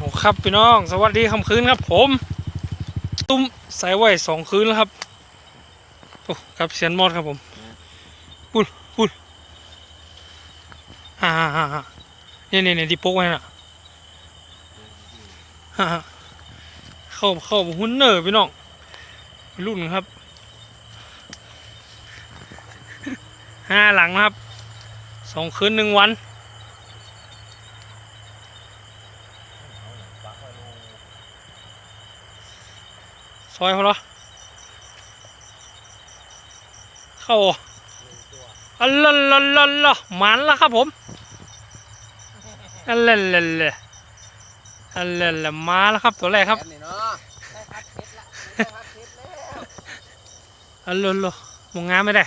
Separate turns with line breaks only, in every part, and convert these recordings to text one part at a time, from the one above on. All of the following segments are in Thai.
โอ้ครับพี่น้อง สวัสดีค่ำคืนครับผม ตุ้มใส่ไว้สองคืนแล้วครับโอ้ครับเสียนมอดครับผมปุ่นปุ่นฮ่าฮ่าฮ่าเนี่ยเนี่ยเนี่ยที่โป๊กไว้น่ะฮ่าฮ่าเข้าเข้าหุ้นเนอร์พี่น้องรุ่นครับห้าหลังนะครับสองคืนหนึ่งวัน ซอยเขาเหรอเข้าอัลลัลลลลัลลัหมันล้วครับผมอัลลลลัลลัลอัลลลลัลมาแล้วครับตัวแรกครับ
แนี่เนเละได้พัดเพชร
อัลลลลมองงามไม่ได้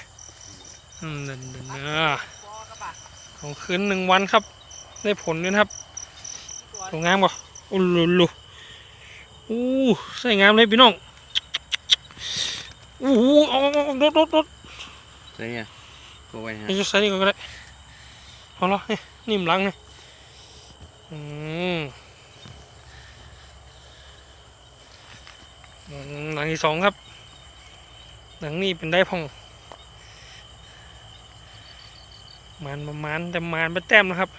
อืมเดินเดินเนอะของคืนหนึ่งวันครับ ได้ผลด้วยครับสวยงามป่ะอู้ลุลุอู้ใส่งามเลยพี่น้อง โอู้หูเอารถรถรถ
ใช่ไงก็ไว้ฮะ
นี่จะใส่นี่ก่อนก็ได้เอาละนี่นิ่มหลังนี่อืมหลังที่สองครับ หลังนี้เป็นได้พองมันประมาณแต่มันไปแต้มนะครับ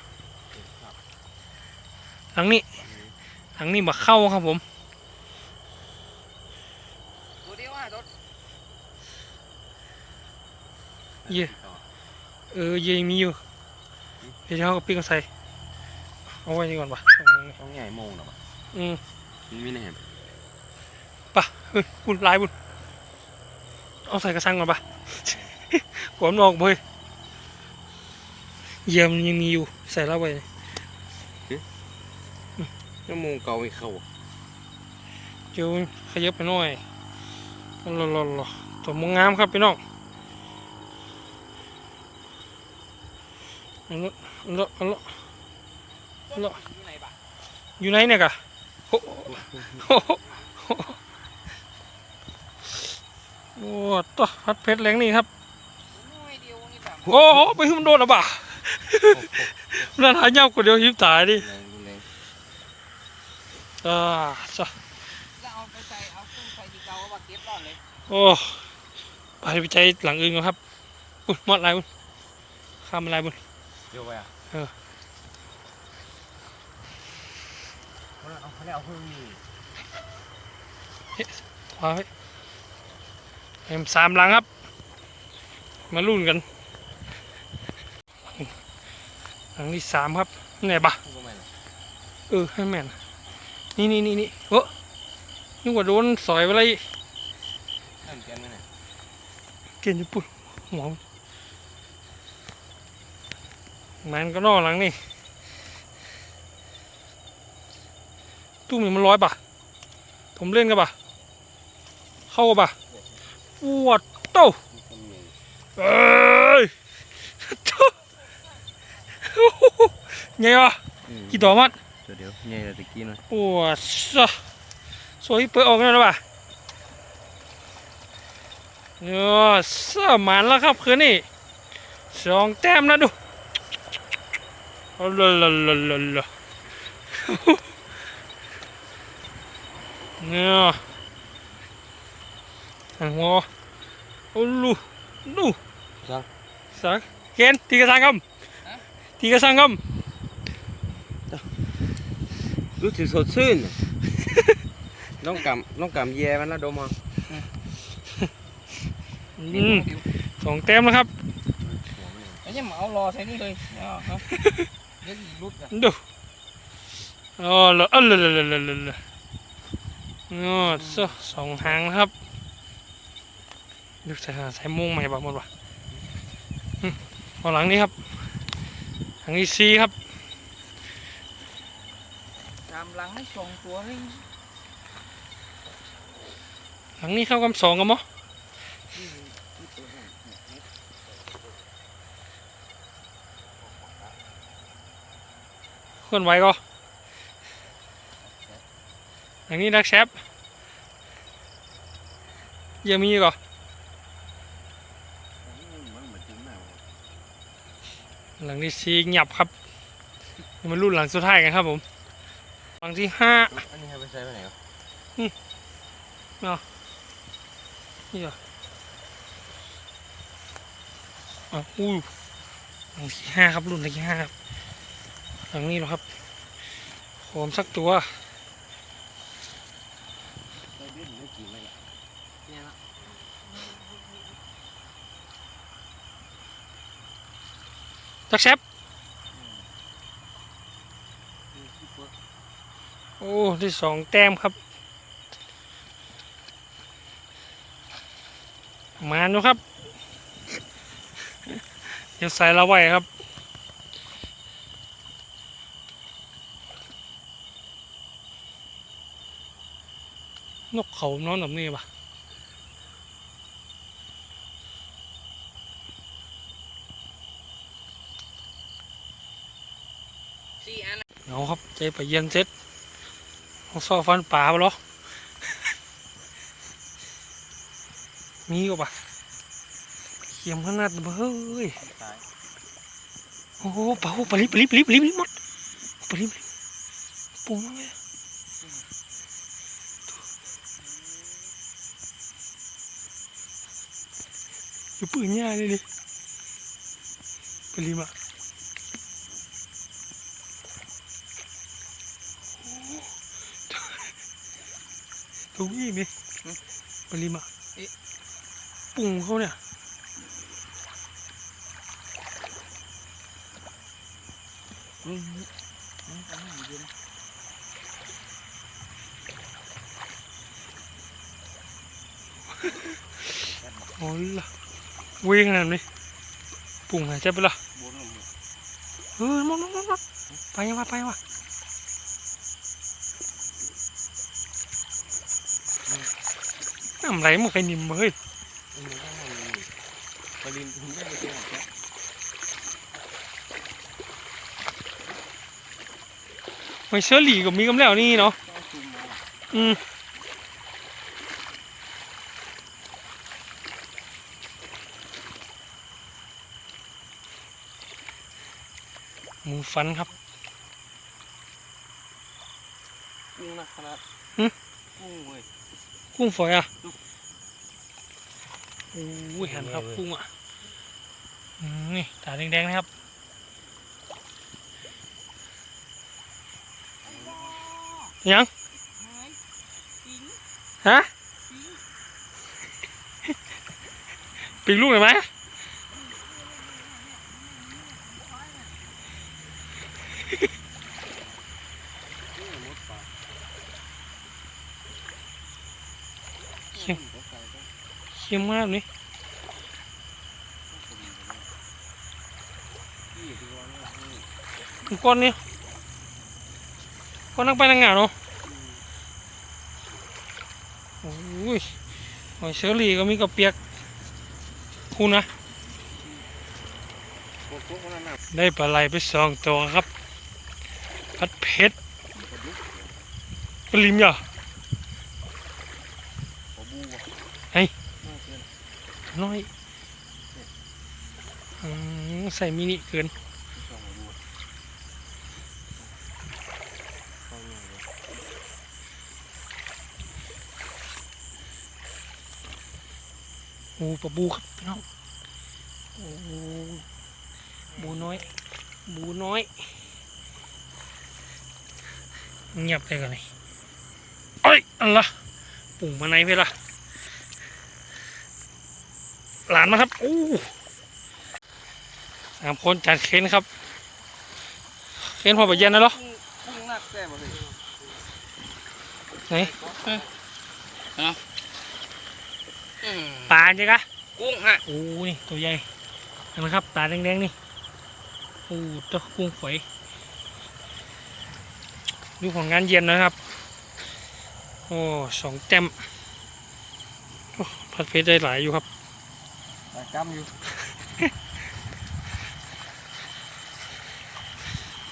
หลังนี้ หลังนี้บักเข้าครับผม
ตัวเดียวอะรถ
เย่เออเยังมีอยู่ เดี๋ยวเขาก็ปิ้งใส่เอาไว้นี่ก่อนปะ
ต้องใหญ่โมงหรอ
อืม
มันไม่แน่
ปะเฮ้ยบุญลายบุญเอาใส่กระชังก่อนปะกวมนออกเบยเยี่ยมนยังมีอยู่ ใส่แล้วไว้
ชั่วโมงเก่าไม่เข้า
เดี๋ยวขยับไปหน่อยรอรอรอตัวมงงามครับพี่น้อง อาละเอาละอาละเอาละ
อยู่ไหนบ้าง
อยู่ไหนเนี่ยกะโอ้โหโอ้โหโอ้ตัวพัดเพชรแรงนี่ครับโอ้โหไปหุ้มโดนหรอบ่านั่นหายเงาคนเดียวหิบตายดิอ่าซะโอ้ไปไปใจหลังอื่นก่อนครับ บุญมอดอะไรบุญข้ามอะไรบุญ
เดี๋ยวไปอะ
เออ
เอาเขาแล้วพึ่ง
เอาไว้เอ็มสามหลังครับ มาลุ้นกันหลังที่สามครับไหนปะ
ก็ไม่หรอก
เออให้แม่นนี่นี่นี่นี่เออนึกว่าโดนสอยอะไร
นั่นแกนไม่ไหน
เกณฑ์ญี่ปุ่นหัวมัน ก็นอกหลังนี่ตู้มีมันร้อยป่ะผมเล่นกันป่ะเข้ากันป่ะปวดโตเอ้ยโถ่ไงวะกี่ตัวมัน
ตัวเดียวใหญ่เลยตะกี้หน่อย
ปวดซะสวยเปิดออกแล้วนะป่ะเนาะเสื้อมันแล้วครับคืนนี้สองแต้มนะดู เอาละละละละละเนี่ยหันหัวโอ้ลูลูสักเกณฑ์ตีกระสังกำตีกระสังก
รู้สึกสดชื่นน้องกำน้องกำแย่มันแล้วดมอะำ
อืมสองแต้มแล้วครับ
ไอ้ยังมาเอารอใส่นี่เลยเนาะครับ เดี๋ยวรุดอะ
ดูอ๋อละอ๋อละละละละละละอ๋อสอสองหางนะครับดูใส่ใส่มุ้งใหม่บ้างหมดวะอืมเอาหลังนี้ครับหลังนี้ซีครับ
ตามหลังให้ส่งตัวให้
หลังนี้เข้ากับสองกันมั้ เคลื่อนไหวก็หลังนี้ดักแชปยังมีอีก่อหลังนี้ซีเงียบครับนี่มันรุ่นหลังสุดท้ายกันครับผมฝั่งที่ห้า
อันนี้ให้ไปใช้ไปไหนวะ
นี่เหรออ๋ออู้ฝั่งที่ห้าครับรุ่นที่ห้าครับ ฝั่งนี้เหรอครับโหมสักตัว
ไปเล่นไม่กี่ไม่เนี่ยละ
จักแชปโอ้ได้สองแต้มครับมาดูครับ เดี๋ยวใส่ละไว้ครับ นกเขานอนแบบนี้ปะ
สี่อัน
เอาครับใจไปเย็นเซ็ตของซอฟันป่าปะเหรอมีก็ปะเขียมขนาดเบ้ย
ตาย
โอ้โหปลาโอ้ปลาลิบปลาลิบปลาลิบปลาลิบปลาลิบหมดปลาลิบปลาลิบปูมากเลย อยู่ปืนหญ้าเลยดิปลาลิบอะโอ้ตัวนี้นี่ปลาลิบอะปุ้งเขาเนี่ย
อืม
โอ้ล่ะเว้ยขนาดนี้ปุ่งหายใจไปละเฮ้ยมองมองมองไปยังวะไปยังวะน้ำไหลมันเคยนิ่มเฮ้ย
อันนี้ก็มันมีปลินคุณได้ไปเจอแค่
ไม่เชื่อหลีก็มีกำแล้วนี่เนาะ
องซุ่ม มา
อืมหมูฟันครับ
กุ้งนะขนาด
หึ
กุ้งเว้ย
กุ้งฝอยอะ
ดู
โอ้ยหันครับ
เว้ย
กุ้งอะอืมนี่ตาแดงๆนะครับยังฮะปีกลูกหน่อยไหม เค็มมากนี่ก้อนนี้ก้อนนั่งไปนั่งงาเนาะโอ้ยหอยเชอรี่ก็มีกระเปียกคุณนะ ได้ปลาไหลไปสองตัวครับ พัดเพชรปลิมเหรอ
ขอบูว่ะ
เฮ้ย
มากเกิน
น้อยอใส่มินิเกิน
สองขอบูเข้าหน่อยเลย
โอ้ปลาบูครับพี่น้องโอ้บูน้อย บูน้อย เงียบเลยกันเลยเอ้ยอันละปุ่งมาไหนเพล่ะ หลานมาครับโอ้สามคนจานเค้นครับ เค้นพอไปเย็นนะเหรอ
กุ้งกุ้งนักแก้มาเลย
ไหน
อืม
ปลาใช่กะ
กุ้งฮะ
โอ้นี่ตัวใหญ่เห็นไหมครับตาแดงๆนี่โอ้ตัวกุ้งฝอยดูของงานเย็นนะครับ โอ้สองแต้มโอ้พัดเพชรได้หลายอยู่ครับ
ปลา กำอยู่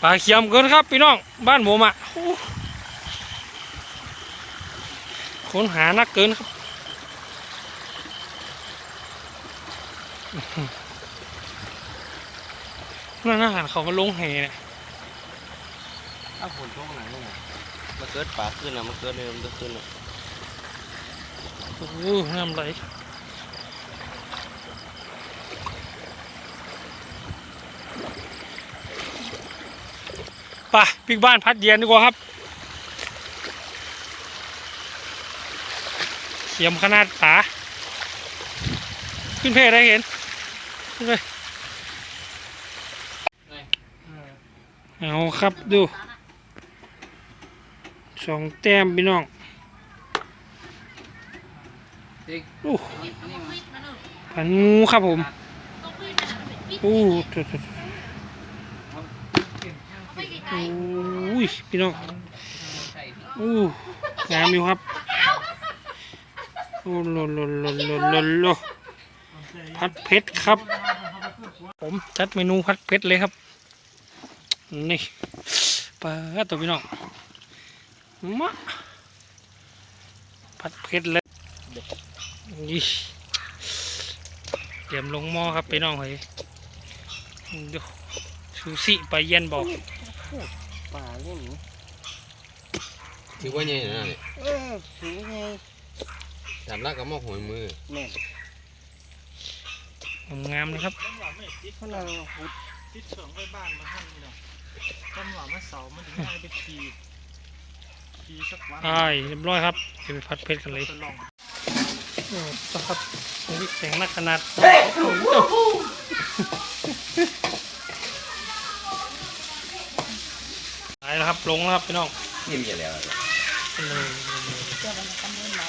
ปลาเขียมเกินครับพี่น้องบ้านผมอะโอ้ค้นหานักเกินครับอื้อหือนั่นอาหารเขาก็ลงแห่เนี่ย
ถ้าฝนตกหนักลงมามันเกิดปลาขึ้นอะมันเกิดเลยมันจะขึ้นอะ
โอ้โหน้ำไหล ไปปิกบ้านพัดเย็นดีกว่าครับเขียมขนาดขาขึ้นเพได้เห็นขึ้นไปเอาครับดูสองแต้มพี่น้องโอ้พันงูครับผมโอ้ อุ้ยพี่น้องโอ้งามอยู่ครับโอ้โลโลโลโลโลโลพัดเพชรครับ ผมจัดเมนูพัดเพชรเลยครับนี่ปลาตัวพี่น้องมะพัดเพชรเลยนี่เตรียมลงหม้อครับพี่น้องเฮ้ยดูซูซิไปลาเย็นบอก
ปลาเล่นถือว่าใหญ่นะเนี่ย
เออถือไง
จับแล้วก็มอบหอยมือ
แม่น
งามๆนะครับ
พลังหุด
ทิศสองไปบ้านมาท่านนี่เนาะต้นหวานมาเสามันถึงให้ไปขี่ขี่สักวัน
ใช่เรียบร้อยครับเดี๋ยวไปพัดเพชรกันเลย
จะลอง
โอ้ต่อครับตรงนี้แข็งนักขนาดตายแล้ว ครับลงแล้วครับพี่น้อง
นิ่มจะแล้ว
เลย
เจ้ามันทำเรื่องไหน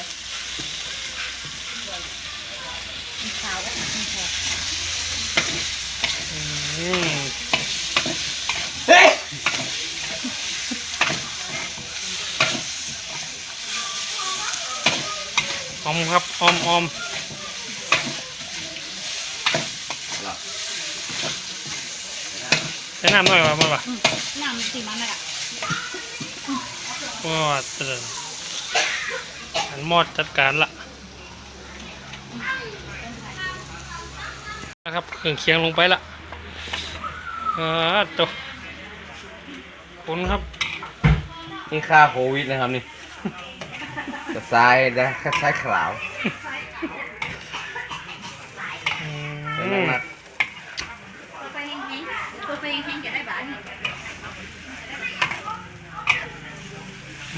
มีขาวกับมีแขก
อืมออมครับออมออมใช้น้ำหน่อยวะมันวะ
น้ำสีมันน่ะ
ว้าเตือนหันมอดจัดการละนะครับเครื่องเคียงลงไปละอ่าตัวคุณครับ
นี่ค่าโควิดนะครับนี่กระซายนะคล้ายขาว
อืม
ตัวไปแห้งๆตัวไปแห้งๆจะได้บ้านนี่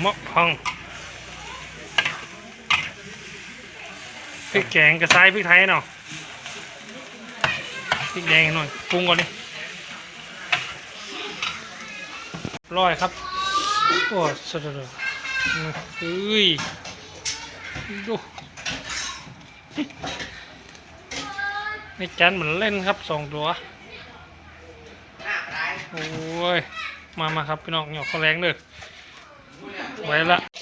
มะพร้าวพริกแกงกระซายพริกไทยเนาะพริกแดงหน่อยปรุงก่อนดิร้อยครับโอ้สุดยอดเฮ้ยดูในจานเหมือนเล่นครับสองตัวโอ้ยมามาครับพี่น้องหยอกเขาแรงเด้อ ไว้ละ